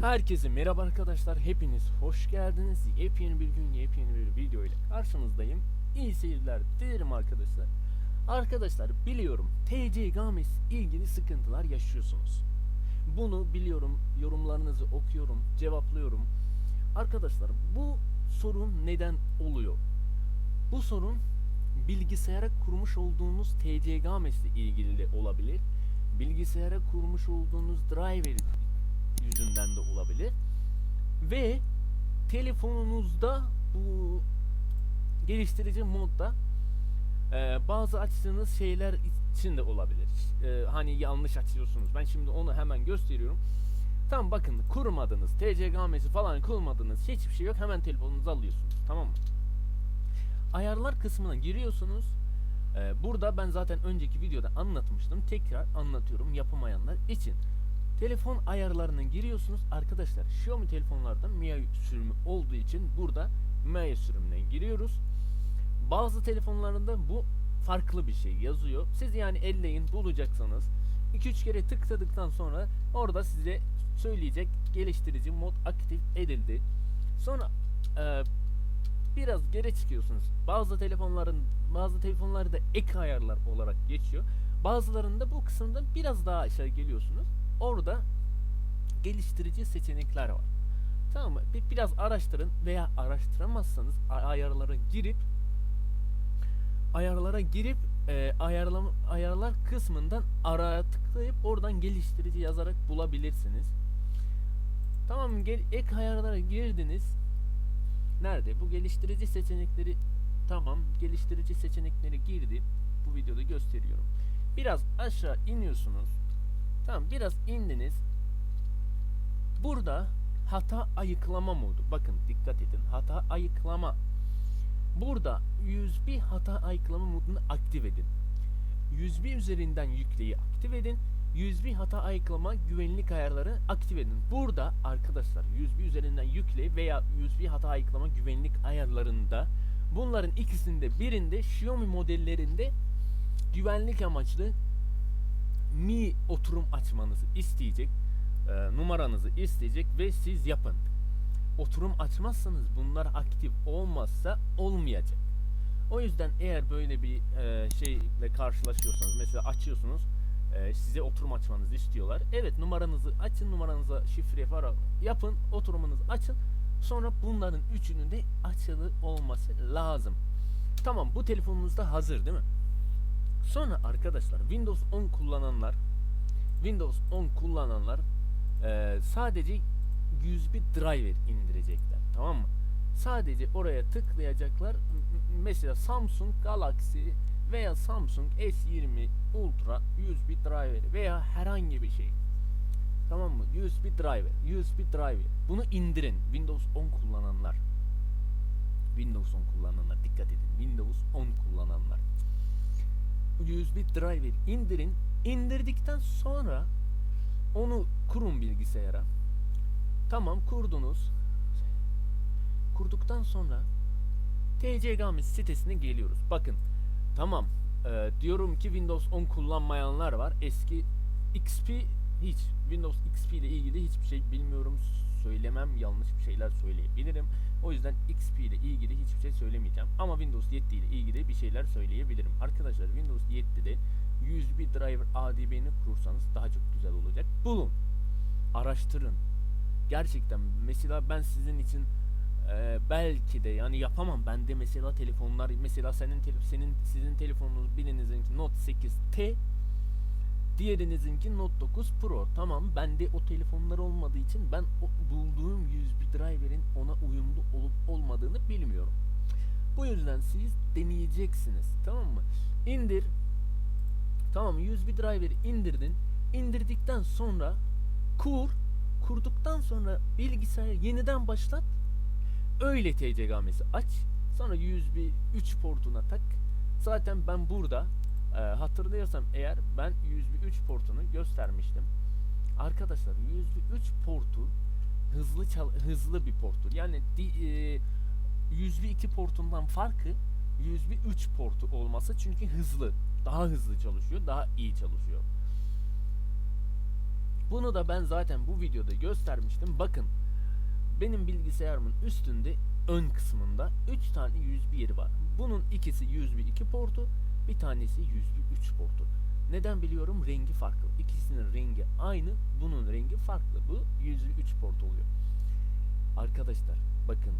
Herkese merhaba arkadaşlar. Hepiniz hoş geldiniz. Yepyeni bir gün, yepyeni bir video ile karşınızdayım. İyi seyirler dilerim arkadaşlar. Arkadaşlar biliyorum TC Games ilgili sıkıntılar yaşıyorsunuz. Bunu biliyorum. Yorumlarınızı okuyorum, cevaplıyorum. Arkadaşlar bu sorun neden oluyor? Bu sorun bilgisayara kurmuş olduğunuz TC Games ile ilgili de olabilir. Bilgisayara kurmuş olduğunuz driver yüzünden de olabilir. Ve telefonunuzda bu geliştirici modda e, bazı açtığınız şeyler için de olabilir. E, hani yanlış açıyorsunuz. Ben şimdi onu hemen gösteriyorum. Tam bakın kurmadınız. TC gamesi falan kurmadınız. Hiçbir şey yok. Hemen telefonunuzu alıyorsunuz. Tamam mı? Ayarlar kısmına giriyorsunuz. E, burada ben zaten önceki videoda anlatmıştım. Tekrar anlatıyorum yapamayanlar için. Telefon ayarlarına giriyorsunuz. Arkadaşlar Xiaomi telefonlarda MIUI sürümü olduğu için burada MIUI sürümüne giriyoruz. Bazı telefonlarında bu farklı bir şey yazıyor. Siz yani elleyin bulacaksanız 2-3 kere tıkladıktan sonra orada size söyleyecek geliştirici mod aktif edildi. Sonra e, biraz geri çıkıyorsunuz. Bazı telefonların bazı telefonlarda ek ayarlar olarak geçiyor. Bazılarında bu kısımda biraz daha aşağı geliyorsunuz. Orada geliştirici seçenekler var. Tamam mı? Bir, biraz araştırın veya araştıramazsanız ayarlara girip ayarlara girip e, ayarlama ayarlar kısmından araya tıklayıp oradan geliştirici yazarak bulabilirsiniz. Tamam? Gel, ek ayarlara girdiniz. Nerede? Bu geliştirici seçenekleri tamam. Geliştirici seçenekleri girdi. Bu videoda gösteriyorum. Biraz aşağı iniyorsunuz. Tamam biraz indiniz. Burada hata ayıklama modu. Bakın dikkat edin. Hata ayıklama. Burada 101 hata ayıklama modunu aktif edin. 101 üzerinden yükleyi aktif edin. 101 hata ayıklama güvenlik ayarları aktif edin. Burada arkadaşlar 101 üzerinden yükle veya 101 hata ayıklama güvenlik ayarlarında bunların ikisinde birinde Xiaomi modellerinde güvenlik amaçlı Mi oturum açmanızı isteyecek, e, numaranızı isteyecek ve siz yapın. Oturum açmazsanız bunlar aktif olmazsa olmayacak. O yüzden eğer böyle bir e, şeyle karşılaşıyorsanız mesela açıyorsunuz e, size oturum açmanızı istiyorlar. Evet numaranızı açın numaranıza şifre falan yapın oturumunuzu açın. Sonra bunların üçünün de açılı olması lazım. Tamam bu telefonunuzda hazır değil mi? Sonra arkadaşlar Windows 10 kullananlar Windows 10 kullananlar eee, sadece 101 driver indirecekler tamam mı? Sadece oraya tıklayacaklar. Mesela Samsung Galaxy veya Samsung S20 Ultra USB driver veya herhangi bir şey. Tamam mı? USB driver, USB driver. Bunu indirin Windows 10 kullananlar. Windows 10 kullananlar dikkat edin. Windows 10 kullananlar. USB driver indirin. İndirdikten sonra onu kurun bilgisayara. Tamam kurdunuz. Kurduktan sonra TC Games sitesine geliyoruz. Bakın tamam e, diyorum ki Windows 10 kullanmayanlar var. Eski XP hiç Windows XP ile ilgili hiçbir şey bilmiyorum. Söylemem yanlış bir şeyler söyleyebilirim. O yüzden XP ile ilgili hiçbir şey söylemeyeceğim. Ama Windows 7 ile ilgili bir şeyler söyleyebilirim. Arkadaşlar Windows 7'de 101 driver ADB'ni kurursanız daha çok güzel olacak. Bulun. Araştırın. Gerçekten mesela ben sizin için e, belki de yani yapamam. Ben de mesela telefonlar mesela senin tele- senin sizin telefonunuz birinizinki Note 8T Diğerinizinki Note 9 Pro. Tamam bende o telefonlar olmadığı için ben o bulduğum 101 driver'in ona uyumlu olup olmadığını bilmiyorum. Bu yüzden siz deneyeceksiniz. Tamam mı? İndir. Tamam 101 driver'i indirdin. İndirdikten sonra kur. Kurduktan sonra bilgisayarı yeniden başlat. Öyle TC gamesi aç. Sonra 101 3 portuna tak. Zaten ben burada e, hatırlıyorsam eğer ben 103 portunu göstermiştim. Arkadaşlar 103 portu hızlı çal- hızlı bir portur. Yani di, e, 102 portundan farkı 103 portu olması çünkü hızlı. Daha hızlı çalışıyor, daha iyi çalışıyor. Bunu da ben zaten bu videoda göstermiştim. Bakın benim bilgisayarımın üstünde ön kısmında 3 tane USB yeri var. Bunun ikisi USB 2 portu, bir tanesi USB 3 portu. Neden biliyorum? Rengi farklı. İkisinin rengi aynı, bunun rengi farklı. Bu USB 3 port oluyor. Arkadaşlar bakın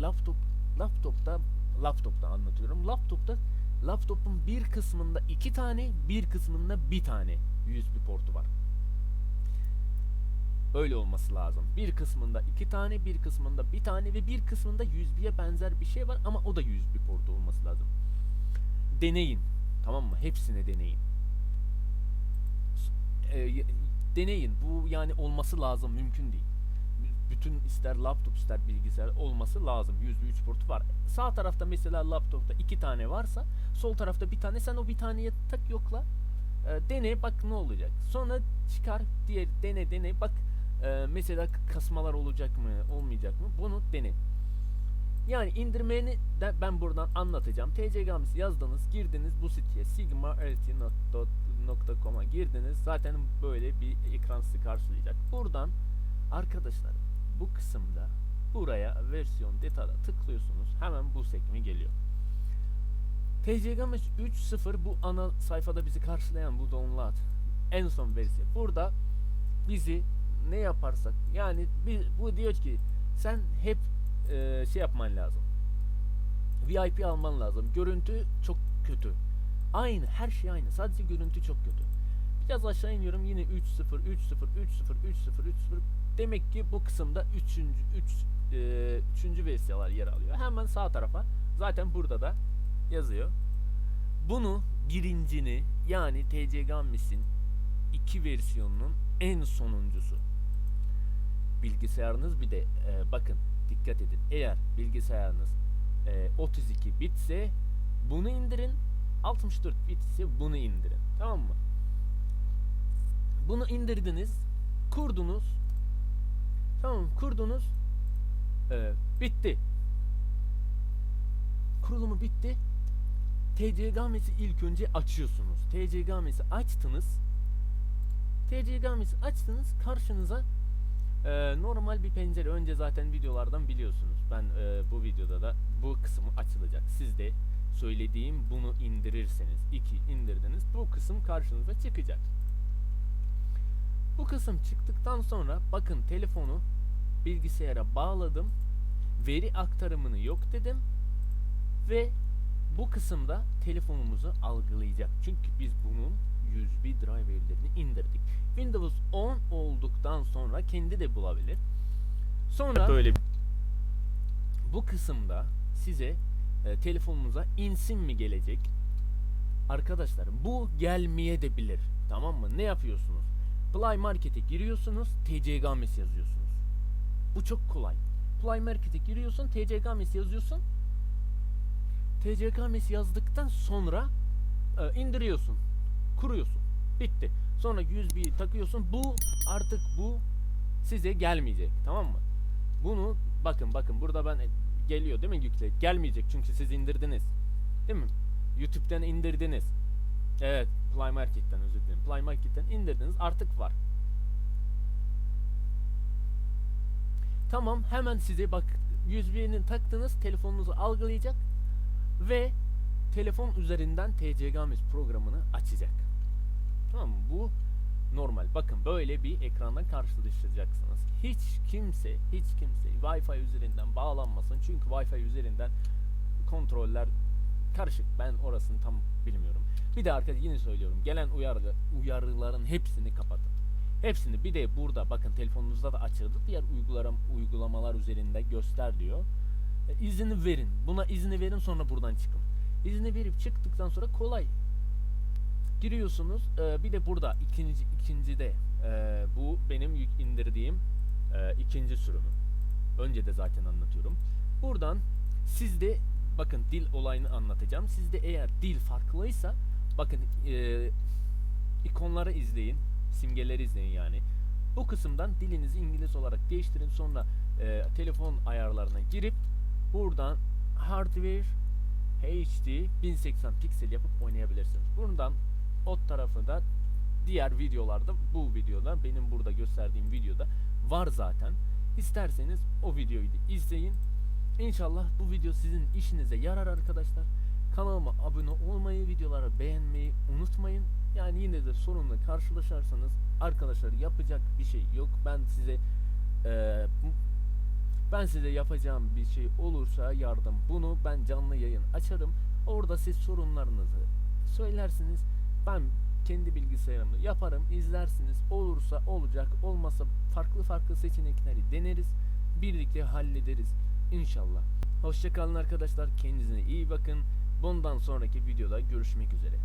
laptop laptopta laptopta anlatıyorum. Laptopta laptopun bir kısmında iki tane, bir kısmında bir tane USB portu var. Öyle olması lazım. Bir kısmında iki tane, bir kısmında bir tane ve bir kısmında USB'ye benzer bir şey var ama o da USB portu olması lazım. Deneyin. Tamam mı? Hepsini deneyin. E, deneyin. Bu yani olması lazım. Mümkün değil. Bütün ister laptop ister bilgisayar olması lazım. USB 3 portu var. Sağ tarafta mesela laptopta iki tane varsa sol tarafta bir tane sen o bir taneye tak yokla. E, dene bak ne olacak. Sonra çıkar diğer dene dene bak e, mesela kasmalar olacak mı olmayacak mı bunu dene. Yani indirmeni de ben buradan anlatacağım. TC Gamis yazdınız, girdiniz bu siteye sigma.lt.com'a girdiniz. Zaten böyle bir ekran karşılayacak. Buradan arkadaşlar bu kısımda buraya versiyon detayla tıklıyorsunuz. Hemen bu sekme geliyor. TC Gamis 3.0 bu ana sayfada bizi karşılayan bu download en son versiyon. Burada bizi ne yaparsak yani bir, bu diyor ki sen hep e, şey yapman lazım. VIP alman lazım. Görüntü çok kötü. Aynı her şey aynı. Sadece görüntü çok kötü. Biraz aşağı iniyorum yine 3.0 3.0 3.0 3.0 3.0 3.0 demek ki bu kısımda 3. 3 3. versiyalar yer alıyor. Hemen sağ tarafa zaten burada da yazıyor. Bunu birincini yani TC Gambis'in iki versiyonunun en sonuncusu. Bilgisayarınız bir de e, bakın dikkat edin. Eğer bilgisayarınız e, 32 bitse bunu indirin. 64 bit ise bunu indirin. Tamam mı? Bunu indirdiniz. Kurdunuz. Tamam kurdunuz. E, bitti. Kurulumu bitti. TC Games'i ilk önce açıyorsunuz. TC Games'i açtınız. TC Games'i açtınız. Karşınıza e, normal bir pencere. Önce zaten videolardan biliyorsunuz. Ben e, bu videoda da bu kısmı açılacak. Siz de söylediğim bunu indirirseniz, iki indirdiniz. Bu kısım karşınıza çıkacak. Bu kısım çıktıktan sonra bakın telefonu bilgisayara bağladım. Veri aktarımını yok dedim. Ve bu kısımda telefonumuzu algılayacak. Çünkü biz bunun USB driverlerini indirdik. Windows 10 olduktan sonra kendi de bulabilir. Sonra böyle bu kısımda size e, telefonunuza insin mi gelecek? Arkadaşlar bu gelmeye de bilir. Tamam mı? Ne yapıyorsunuz? Play Market'e giriyorsunuz, TC Games yazıyorsunuz. Bu çok kolay. Play Market'e giriyorsun, TC Games yazıyorsun. TC Games yazdıktan sonra e, indiriyorsun. Kuruyorsun. Bitti. Sonra USB'yi takıyorsun. Bu artık bu size gelmeyecek. Tamam mı? Bunu bakın bakın burada ben geliyor değil mi yükle? Gelmeyecek çünkü siz indirdiniz. Değil mi? YouTube'dan indirdiniz. Evet, Play Market'ten özür dilerim. Play Market'ten indirdiniz artık var. Tamam hemen size bak USB'nin taktınız telefonunuzu algılayacak ve telefon üzerinden TC Games programını açacak. Tamam mı? Bu normal. Bakın böyle bir ekrandan karşılaşacaksınız. Hiç kimse, hiç kimse Wi-Fi üzerinden bağlanmasın. Çünkü Wi-Fi üzerinden kontroller karışık. Ben orasını tam bilmiyorum. Bir de arkadaşlar yine söylüyorum. Gelen uyarı, uyarıların hepsini kapatın. Hepsini bir de burada bakın telefonunuzda da açıldı. Diğer uygulam uygulamalar üzerinde göster diyor. E, izni verin. Buna izni verin sonra buradan çıkın. İzni verip çıktıktan sonra kolay. Giriyorsunuz. E, bir de burada ikinci ikinci de e, bu benim indirdiğim e, ikinci sürümü. Önce de zaten anlatıyorum. Buradan sizde bakın dil olayını anlatacağım. Sizde eğer dil farklıysa bakın e, ikonları izleyin. Simgeleri izleyin yani. Bu kısımdan dilinizi İngiliz olarak değiştirin. Sonra e, telefon ayarlarına girip buradan hardware HD 1080 piksel yapıp oynayabilirsiniz. Buradan o tarafı da diğer videolarda bu videoda benim burada gösterdiğim videoda var zaten. İsterseniz o videoyu da izleyin. İnşallah bu video sizin işinize yarar arkadaşlar. Kanalıma abone olmayı, videoları beğenmeyi unutmayın. Yani yine de sorunla karşılaşırsanız arkadaşlar yapacak bir şey yok. Ben size bu- ben size yapacağım bir şey olursa yardım bunu ben canlı yayın açarım. Orada siz sorunlarınızı söylersiniz. Ben kendi bilgisayarımı yaparım, izlersiniz. Olursa olacak, olmasa farklı farklı seçenekleri deneriz. Birlikte hallederiz inşallah. Hoşçakalın arkadaşlar. Kendinize iyi bakın. Bundan sonraki videoda görüşmek üzere.